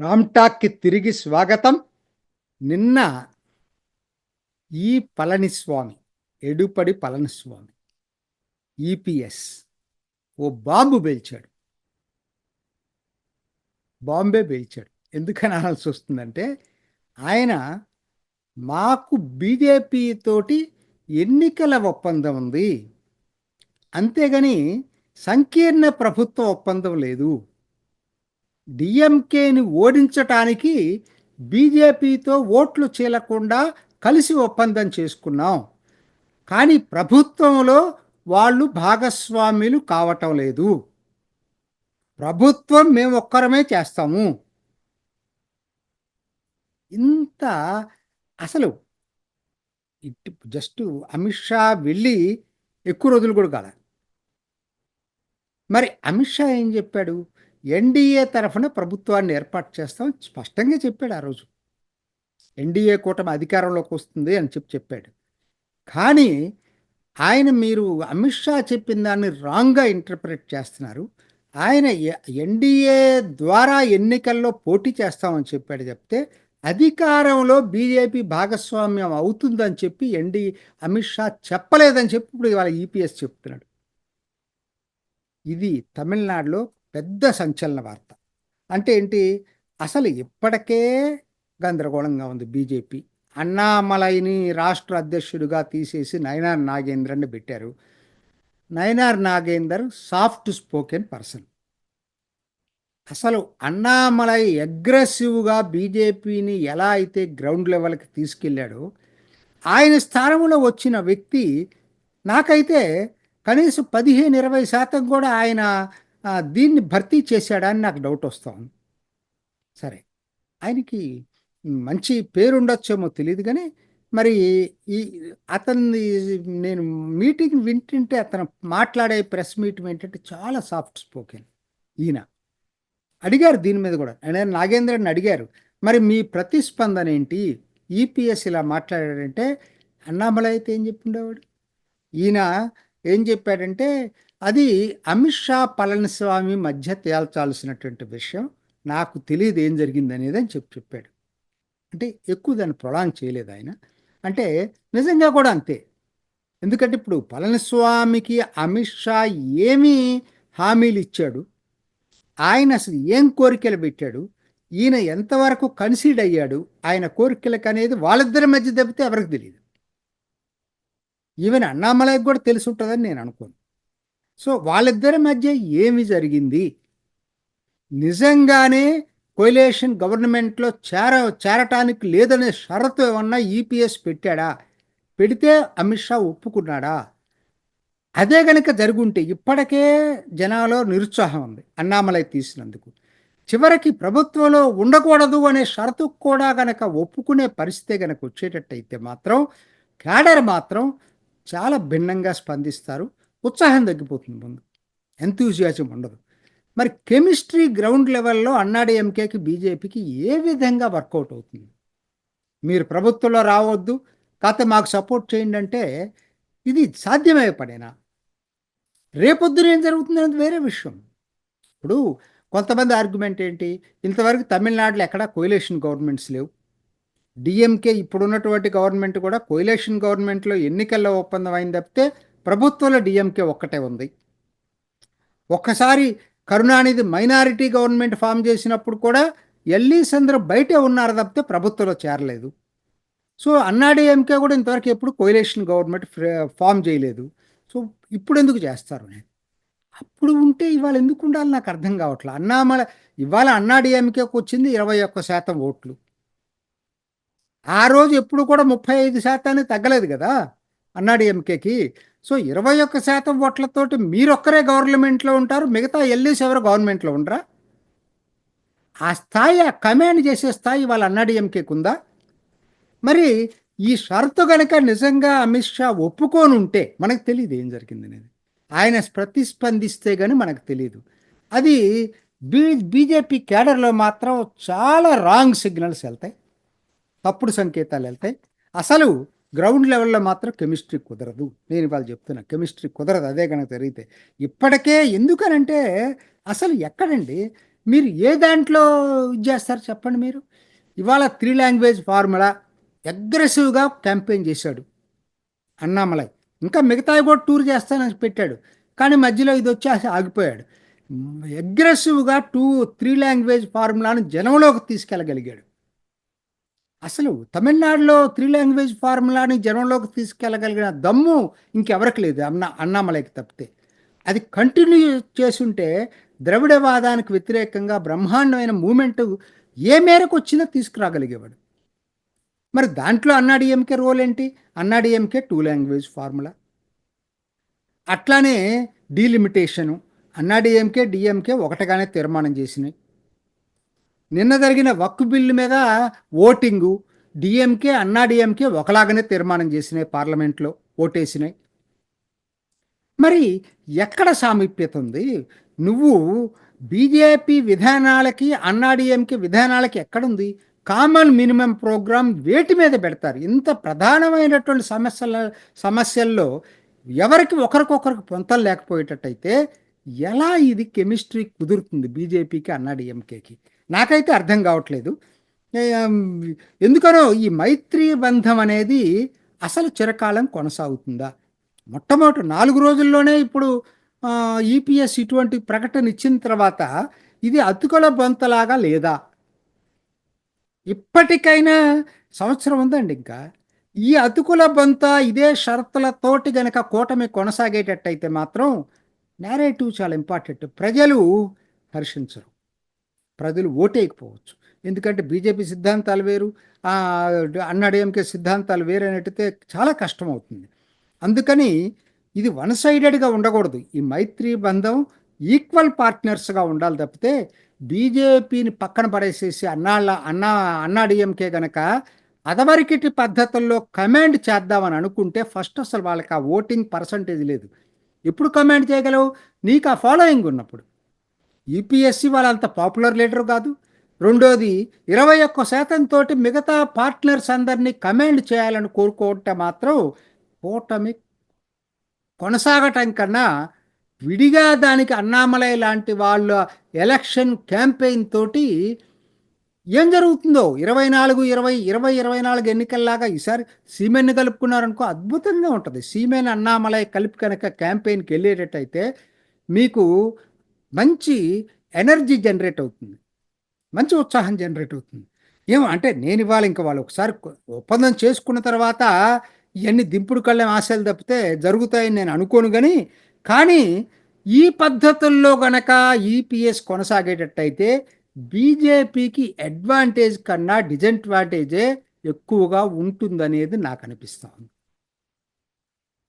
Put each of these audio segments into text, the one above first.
రామ్టాక్కి తిరిగి స్వాగతం. నిన్న ఈ పళనిస్వామి ఎడుపడి పళనిస్వామి ఈపిఎస్ ఓ బాంబు పేల్చాడు. బాంబే పేల్చాడు. ఎందుకని అనాల్సి వస్తుందంటే ఆయన మాకు బీజేపీ తోటి ఎన్నికల ఒప్పందం ఉంది. అంతేగాని సంకీర్ణ ప్రభుత్వ ఒప్పందం లేదు. డిఎంకేని ఓడించటానికి బీజేపీతో ఓట్లు చీలకుండా కలిసి ఒప్పందం చేసుకున్నాం. కానీ ప్రభుత్వంలో వాళ్ళు భాగస్వామ్యులు కావటం లేదు. ప్రభుత్వం మేము ఒక్కరమే చేస్తాము. ఇంత అసలు ఇట్ జస్ట్ అమిత్ షా వెళ్ళి ఎక్కువ రోజులు కూడా కాల మరి అమిత్ షా ఏం చెప్పాడు? ఎన్డీఏ తరఫున ప్రభుత్వాన్ని ఏర్పాటు చేస్తాం స్పష్టంగా చెప్పాడు ఆ రోజు. ఎన్డీఏ కూటమి అధికారంలోకి వస్తుంది అని చెప్పి చెప్పాడు. కానీ ఆయన మీరు అమిత్ షా చెప్పిన దాన్ని రాంగ్గా ఇంటర్ప్రిట్ చేస్తున్నారు. ఆయన ఎన్డీఏ ద్వారా ఎన్నికల్లో పోటీ చేస్తామని చెప్పాడు చెప్తే అధికారంలో బీజేపీ భాగస్వామ్యం అవుతుందని చెప్పి ఎన్డీ అమిత్ షా చెప్పలేదని చెప్పి ఇప్పుడు ఇవాళ ఈపీఎస్ చెప్తున్నాడు. ఇది తమిళనాడులో పెద్ద సంచలన వార్త. అంటే ఏంటి? అసలు ఇప్పటికే గందరగోళంగా ఉంది బీజేపీ. అన్నామలైని రాష్ట్ర అధ్యక్షుడిగా తీసేసి నయనార్ నాగేంద్రని పెట్టారు. Nainar Nagender soft spoken person. అసలు అన్నామలై అగ్రెసివ్గా బీజేపీని ఎలా అయితే గ్రౌండ్ లెవెల్కి తీసుకెళ్ళాడో ఆయన స్థానంలో వచ్చిన వ్యక్తి నాకైతే కనీసం పదిహేను ఇరవై శాతం కూడా ఆయన దీన్ని భర్తీ చేశాడా అని నాకు డౌట్ వస్తాం సరే. ఆయనకి మంచి పేరు ఉండొచ్చేమో తెలియదు కానీ మరి ఈ అతన్ని నేను మీటింగ్ వింటుంటే అతను మాట్లాడే ప్రెస్ మీటింగ్ ఏంటంటే చాలా సాఫ్ట్ స్పోకెన్ ఈయన. అడిగారు దీని మీద కూడా. నేను నాగేంద్రని అడిగారు. మరి మీ ప్రతిస్పందన ఏంటి? ఈపీఎస్ ఇలా మాట్లాడాడంటే అన్నామలైతే అయితే ఏం చెప్పిండేవాడు? ఈయన ఏం చెప్పాడంటే అది అమిత్ షా పళనిస్వామి మధ్య తేల్చాల్సినటువంటి విషయం నాకు తెలియదు ఏం జరిగింది అనేది అని చెప్పి చెప్పాడు. అంటే ఎక్కువ దాన్ని ప్రొలాంగ్ చేయలేదు ఆయన. అంటే నిజంగా కూడా అంతే. ఎందుకంటే ఇప్పుడు పళనిస్వామికి అమిత్ షా ఏమీ హామీలు ఇచ్చాడు. ఆయన అసలు ఏం కోరికలు పెట్టాడు. ఈయన ఎంతవరకు కన్సీడ్ అయ్యాడు. ఆయన కోరికలకు అనేది వాళ్ళిద్దరి మధ్య తప్పితే ఎవరికి తెలియదు ఈవెన్ అన్నామలైకి కూడా తెలిసి ఉంటుందని నేను అనుకోను. సో వాళ్ళిద్దరి మధ్య ఏమి జరిగింది? నిజంగానే కొయిలేషన్ గవర్నమెంట్లో చేర చేరటానికి లేదనే షరతు ఏమన్నా ఈపీఎస్ పెట్టాడా? పెడితే అమిత్ షా ఒప్పుకున్నాడా? అదే కనుక జరుగుంటే ఇప్పటికే జనాలో నిరుత్సాహం ఉంది అన్నామలై తీసినందుకు. చివరికి ప్రభుత్వంలో ఉండకూడదు అనే షరతు కూడా గనక ఒప్పుకునే పరిస్థితి గనక వచ్చేటట్టయితే మాత్రం క్యాడర్ మాత్రం చాలా భిన్నంగా స్పందిస్తారు. ఉత్సాహం తగ్గిపోతుంది ముందు. ఎంతూజియాజం ఉండదు. మరి కెమిస్ట్రీ గ్రౌండ్ లెవెల్లో అన్నాడీఎంకేకి బీజేపీకి ఏ విధంగా వర్కౌట్ అవుతుంది? మీరు ప్రభుత్వంలో రావద్దు కాకపోతే మాకు సపోర్ట్ చేయండి అంటే ఇది సాధ్యమయ్యే పడేనా రేపొద్దున ఏం జరుగుతుంది అనేది వేరే విషయం. ఇప్పుడు కొంతమంది ఆర్గ్యుమెంట్ ఏంటి? ఇంతవరకు తమిళనాడులో ఎక్కడా కోయిలేషన్ గవర్నమెంట్స్ లేవు. డిఎంకే ఇప్పుడున్నటువంటి గవర్నమెంట్ కూడా కోయిలేషన్ గవర్నమెంట్లో ఎన్నికల్లో ఒప్పందం అయింది తప్పితే ప్రభుత్వంలో డిఎంకే ఒక్కటే ఉంది. ఒక్కసారి కరుణానిధి మైనారిటీ గవర్నమెంట్ ఫామ్ చేసినప్పుడు కూడా ఎల్లీస్ అందరూ బయటే ఉన్నారు తప్పితే ప్రభుత్వంలో చేరలేదు. సో అన్నాడీఎంకే కూడా ఇంతవరకు ఎప్పుడు కోయిలేషన్ గవర్నమెంట్ ఫామ్ చేయలేదు. సో ఇప్పుడు ఎందుకు చేస్తారు? నేను అప్పుడు ఉంటే ఇవాళ ఎందుకు ఉండాలి? నాకు అర్థం కావట్లేదు అన్నామల ఇవాళ అన్నాడీఎంకేకి వచ్చింది ఇరవై ఒక్క శాతం ఓట్లు. ఆ రోజు ఎప్పుడు కూడా ముప్పై ఐదు శాతాన్ని తగ్గలేదు కదా అన్నాడీఎంకేకి సో ఇరవై ఒక్క శాతం ఓట్లతోటి మీరొక్కరే గవర్నమెంట్లో ఉంటారు మిగతా ఎల్లీస్ ఎవరు గవర్నమెంట్లో ఉండరా? ఆ స్థాయి ఆ కమాండ్ చేసే స్థాయి వాళ్ళ అన్నాడీఎంకేకి ఉందా మరి ఈ షరతు కనుక నిజంగా అమిత్ షా ఒప్పుకొని ఉంటే మనకు తెలియదు ఏం జరిగింది అనేది. ఆయన ప్రతిస్పందిస్తే కానీ మనకు తెలియదు అది బీ బీజేపీ కేడర్లో మాత్రం చాలా రాంగ్ సిగ్నల్స్ వెళ్తాయి. తప్పుడు సంకేతాలు వెళ్తాయి. అసలు గ్రౌండ్ లెవెల్లో మాత్రం కెమిస్ట్రీ కుదరదు. నేను ఇవాళ చెప్తున్నా కెమిస్ట్రీ కుదరదు. అదే కనుక జరిగితే ఇప్పటికే ఎందుకనంటే అసలు ఎక్కడండి? మీరు ఏ దాంట్లో ఇది చేస్తారు చెప్పండి మీరు? ఇవాళ త్రీ లాంగ్వేజ్ ఫార్ములా అగ్రెసివ్గా క్యాంపెయిన్ చేశాడు అన్నామలై. ఇంకా మిగతావి కూడా టూర్ చేస్తానని పెట్టాడు. కానీ మధ్యలో ఇది వచ్చి ఆగిపోయాడు. అగ్రెసివ్గా టూ త్రీ లాంగ్వేజ్ ఫార్ములాను జనంలోకి తీసుకెళ్ళగలిగాడు. అసలు తమిళనాడులో త్రీ లాంగ్వేజ్ ఫార్ములాని జనంలోకి తీసుకెళ్ళగలిగిన దమ్ము ఇంకెవరికి లేదు అన్న అన్నామలైకి తప్పితే. అది కంటిన్యూ చేసుంటే ద్రవిడవాదానికి వ్యతిరేకంగా బ్రహ్మాండమైన మూమెంట్ ఏ మేరకు వచ్చిందో తీసుకురాగలిగేవాడు. మరి దాంట్లో అన్నాడీఎంకే రోల్ ఏంటి? అన్నాడీఎంకే టూ లాంగ్వేజ్ ఫార్ములా అట్లానే డీలిమిటేషను అన్నాడీఎంకే డిఎంకే ఒకటిగానే తీర్మానం చేసినాయి. నిన్న జరిగిన వక్కు బిల్లు మీద ఓటింగు డిఎంకే అన్నాడీఎంకే ఒకలాగానే తీర్మానం చేసినాయి పార్లమెంట్లో ఓటేసినాయి. మరి ఎక్కడ సామీప్యత ఉంది? నువ్వు బీజేపీ విధానాలకి అన్నాడీఎంకే విధానాలకి ఎక్కడుంది కామన్ మినిమం ప్రోగ్రామ్ వేటి మీద పెడతారు? ఇంత ప్రధానమైనటువంటి సమస్యల సమస్యల్లో ఎవరికి ఒకరికొకరికి పొంతలు లేకపోయేటట్టయితే ఎలా ఇది కెమిస్ట్రీ కుదురుతుంది బీజేపీకి అన్నాడీఎంకేకి నాకైతే అర్థం కావట్లేదు. ఎందుకనో ఈ మైత్రి బంధం అనేది అసలు చిరకాలం కొనసాగుతుందా? మొట్టమొదటి నాలుగు రోజుల్లోనే ఇప్పుడు ఈపీఎస్ ఇటువంటి ప్రకటన ఇచ్చిన తర్వాత ఇది అతుకుల బొంతలాగా లేదా? ఇప్పటికైనా సంవత్సరం ఉందండి ఇంకా. ఈ అతుకుల బొంత ఇదే షరతులతోటి గనక కూటమి కొనసాగేటట్టయితే మాత్రం నేరేటివ్ చాలా ఇంపార్టెంట్ ప్రజలు హర్షించరు. ప్రజలు ఓటేయకపోవచ్చు. ఎందుకంటే బీజేపీ సిద్ధాంతాలు వేరు ఆ, అన్నాడీఎంకే సిద్ధాంతాలు వేరు అనేటితే చాలా కష్టం అవుతుంది అందుకని ఇది వన్ సైడెడ్గా ఉండకూడదు. ఈ మైత్రి బంధం ఈక్వల్ పార్ట్నర్స్గా ఉండాలి తప్పితే బీజేపీని పక్కన పడేసేసి అన్నాళ్ళ అన్నా అన్నాడీఎంకే గనక అదవరికిటి పద్ధతుల్లో కమాండ్ చేద్దామని అనుకుంటే ఫస్ట్ అసలు వాళ్ళకి ఆ ఓటింగ్ పర్సంటేజ్ లేదు. ఎప్పుడు కమాండ్ చేయగలవు? నీకు ఆ ఫాలోయింగ్ ఉన్నప్పుడు. యూపీఎస్సీ వాళ్ళంత పాపులర్ లీడర్ కాదు. రెండోది ఇరవై ఒక్క శాతం తోటి మిగతా పార్ట్నర్స్ అందరినీ కమాండ్ చేయాలని కోరుకుంటే మాత్రం కూటమి కొనసాగటం కన్నా విడిగా దానికి అన్నామలై లాంటి వాళ్ళ ఎలక్షన్ క్యాంపెయిన్ తోటి ఏం జరుగుతుందో? ఇరవై నాలుగు ఇరవై ఇరవై ఇరవై నాలుగు ఎన్నికల్లాగా ఈసారి సీమెన్ని కలుపుకున్నారనుకో అద్భుతంగా ఉంటుంది. సీమెన్ అన్నామలై కలిపి కనుక క్యాంపెయిన్కి వెళ్ళేటట్టయితే మీకు మంచి ఎనర్జీ జనరేట్ అవుతుంది. మంచి ఉత్సాహం జనరేట్ అవుతుంది. ఏమో అంటే నేను ఇవాళ ఇంకా వాళ్ళు ఒకసారి ఒప్పందం చేసుకున్న తర్వాత ఇవన్నీ దింపుడు కళ్ళెం ఆశలు తప్పితే జరుగుతాయని నేను అనుకోను కానీ కానీ ఈ పద్ధతుల్లో గనక ఈపీఎస్ కొనసాగేటట్టయితే బీజేపీకి అడ్వాంటేజ్ కన్నా డిజడ్వాంటేజే ఎక్కువగా ఉంటుందనేది నాకు అనిపిస్తుంది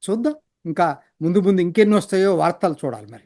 చూద్దాం. ఇంకా ముందు ముందు ఇంకెన్ని వస్తాయో వార్తలు చూడాలి మరి.